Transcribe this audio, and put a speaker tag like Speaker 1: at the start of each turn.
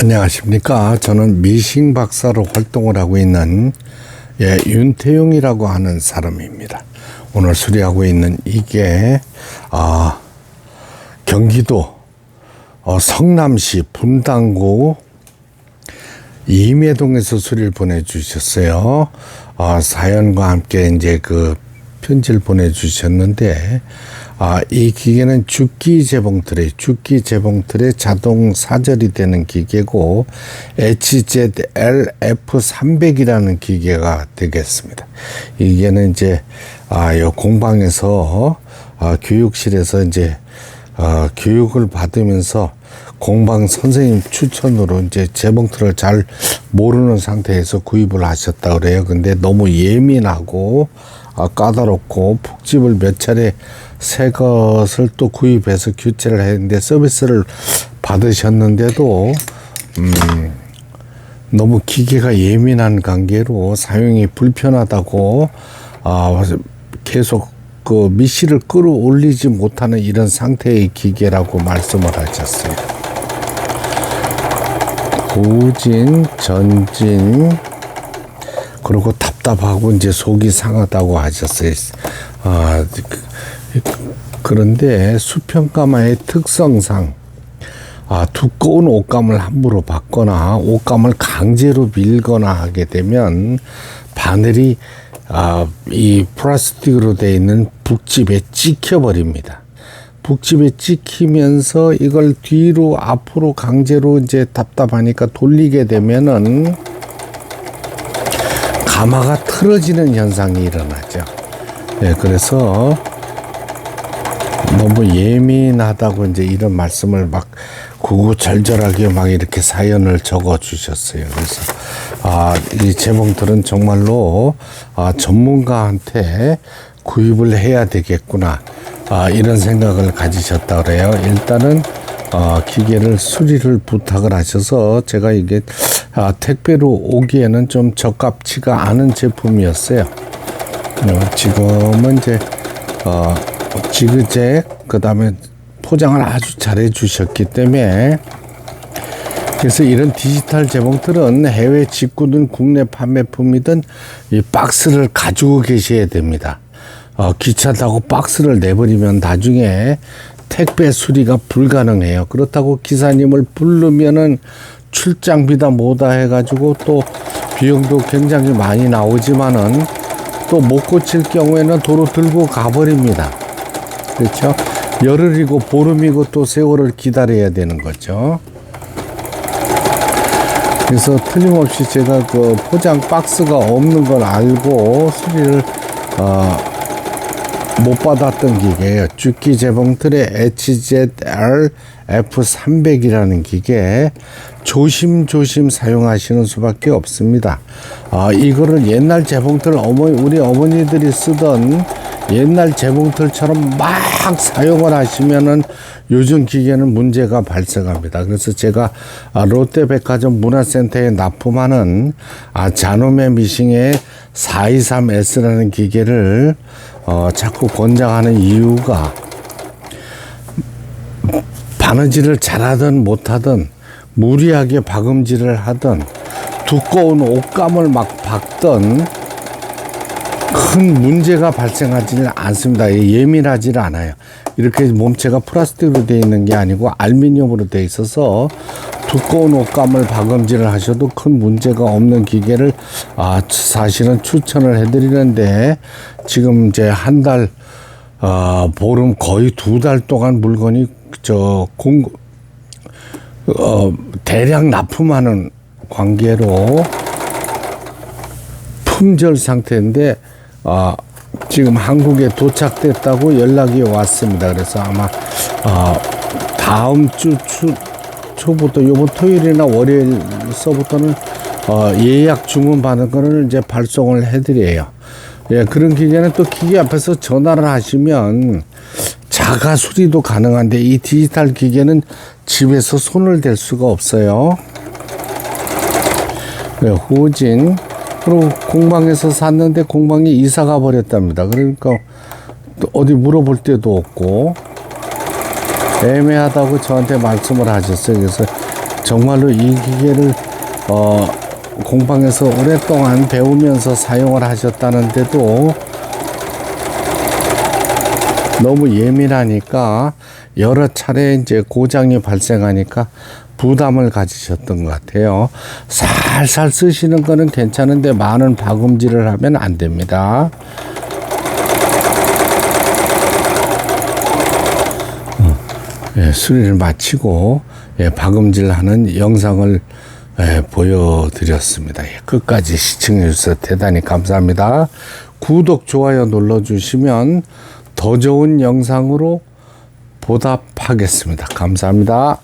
Speaker 1: 안녕하십니까. 저는 미싱 박사로 활동을 하고 있는 예, 윤태용이라고 하는 사람입니다. 오늘 수리하고 있는 이게 아, 경기도 어, 성남시 분당구 임해동에서 수리를 보내주셨어요. 어, 사연과 함께 이제 그 편지를 보내주셨는데, 아, 이 기계는 죽기 재봉 틀에, 죽기 재봉 틀에 자동 사절이 되는 기계고, HZLF300이라는 기계가 되겠습니다. 이게는 이제, 아, 요 공방에서, 아, 교육실에서 이제, 어, 교육을 받으면서 공방 선생님 추천으로 이제 재봉틀을 잘 모르는 상태에서 구입을 하셨다 그래요. 근데 너무 예민하고 아, 까다롭고 폭집을 몇 차례 새 것을 또 구입해서 교체를 했는데 서비스를 받으셨는데도 음, 너무 기계가 예민한 관계로 사용이 불편하다고 아, 계속 그 미시를 끌어올리지 못하는 이런 상태의 기계라고 말씀을 하셨어요. 후진, 전진, 그리고 답답하고 이제 속이 상하다고 하셨어요. 아, 그, 그런데 수평가마의 특성상 아, 두꺼운 옷감을 함부로 받거나 옷감을 강제로 밀거나 하게 되면 바늘이 아, 이 플라스틱으로 되어 있는 북집에 찍혀버립니다. 북집에 찍히면서 이걸 뒤로 앞으로 강제로 이제 답답하니까 돌리게 되면은 가마가 틀어지는 현상이 일어나죠. 예, 그래서 너무 예민하다고 이제 이런 말씀을 막 구구절절하게 막 이렇게 사연을 적어 주셨어요. 그래서 아, 이 재봉틀은 정말로 아, 전문가한테 구입을 해야 되겠구나. 아, 이런 생각을 가지셨다 그래요. 일단은 어, 기계를 수리를 부탁을 하셔서 제가 이게 아, 택배로 오기에는 좀 적합치가 않은 제품이었어요. 어, 지금은 이제 어, 지그잭 그 다음에 포장을 아주 잘 해 주셨기 때문에 그래서 이런 디지털 재봉틀은 해외 직구든 국내 판매품이든 이 박스를 가지고 계셔야 됩니다. 어, 귀찮다고 박스를 내버리면 나중에 택배 수리가 불가능해요. 그렇다고 기사님을 부르면은 출장비다 뭐다 해가지고 또 비용도 굉장히 많이 나오지만은 또 못 고칠 경우에는 도로 들고 가버립니다. 그렇죠? 열흘이고 보름이고 또 세월을 기다려야 되는 거죠. 그래서 틀림없이 제가 그 포장 박스가 없는 걸 알고 수리를 어, 못 받았던 기계예요. 죽기 재봉틀의 HZR F300이라는 기계 조심조심 사용하시는 수밖에 없습니다. 아, 이거를 옛날 재봉틀 어머니 우리 어머니들이 쓰던 옛날 재봉틀처럼 막 사용을 하시면은 요즘 기계는 문제가 발생합니다. 그래서 제가 아, 롯데백화점 문화센터에 납품하는 아, 자노메 미싱의 423S라는 기계를 어, 자꾸 권장하는 이유가 바느질을 잘하든 못하든 무리하게 박음질을 하든 두꺼운 옷감을 막 박든 큰 문제가 발생하지는 않습니다. 예민하지 않아요. 이렇게 몸체가 플라스틱으로 되어 있는 게 아니고 알미늄으로 되어 있어서 두꺼운 옷감을 박음질을 하셔도 큰 문제가 없는 기계를 아, 사실은 추천을 해드리는데 지금 이제 한 달, 어, 보름 거의 두 달 동안 물건이 저 공, 어, 대량 납품하는 관계로 품절 상태인데 어, 지금 한국에 도착됐다고 연락이 왔습니다. 그래서 아마 어, 다음 주 초, 초부터 요번 토요일이나 월요일서부터는 어, 예약 주문 받은 거를 이제 발송을 해드려요. 예, 그런 기계는 또 기계 앞에서 전화를 하시면 자가 수리도 가능한데 이 디지털 기계는 집에서 손을 댈 수가 없어요. 네, 후진 그리고 공방에서 샀는데 공방이 이사가 버렸답니다. 그러니까 어디 물어볼 데도 없고 애매하다고 저한테 말씀을 하셨어요. 그래서 정말로 이 기계를 어, 공방에서 오랫동안 배우면서 사용을 하셨다는데도 너무 예민하니까 여러 차례 이제 고장이 발생하니까 부담을 가지셨던 것 같아요. 살살 쓰시는 거는 괜찮은데 많은 박음질을 하면 안 됩니다. 예, 수리를 마치고 예, 박음질하는 영상을 예, 보여드렸습니다. 예, 끝까지 시청해 주셔서 대단히 감사합니다. 구독, 좋아요 눌러주시면 더 좋은 영상으로 보답하겠습니다. 감사합니다.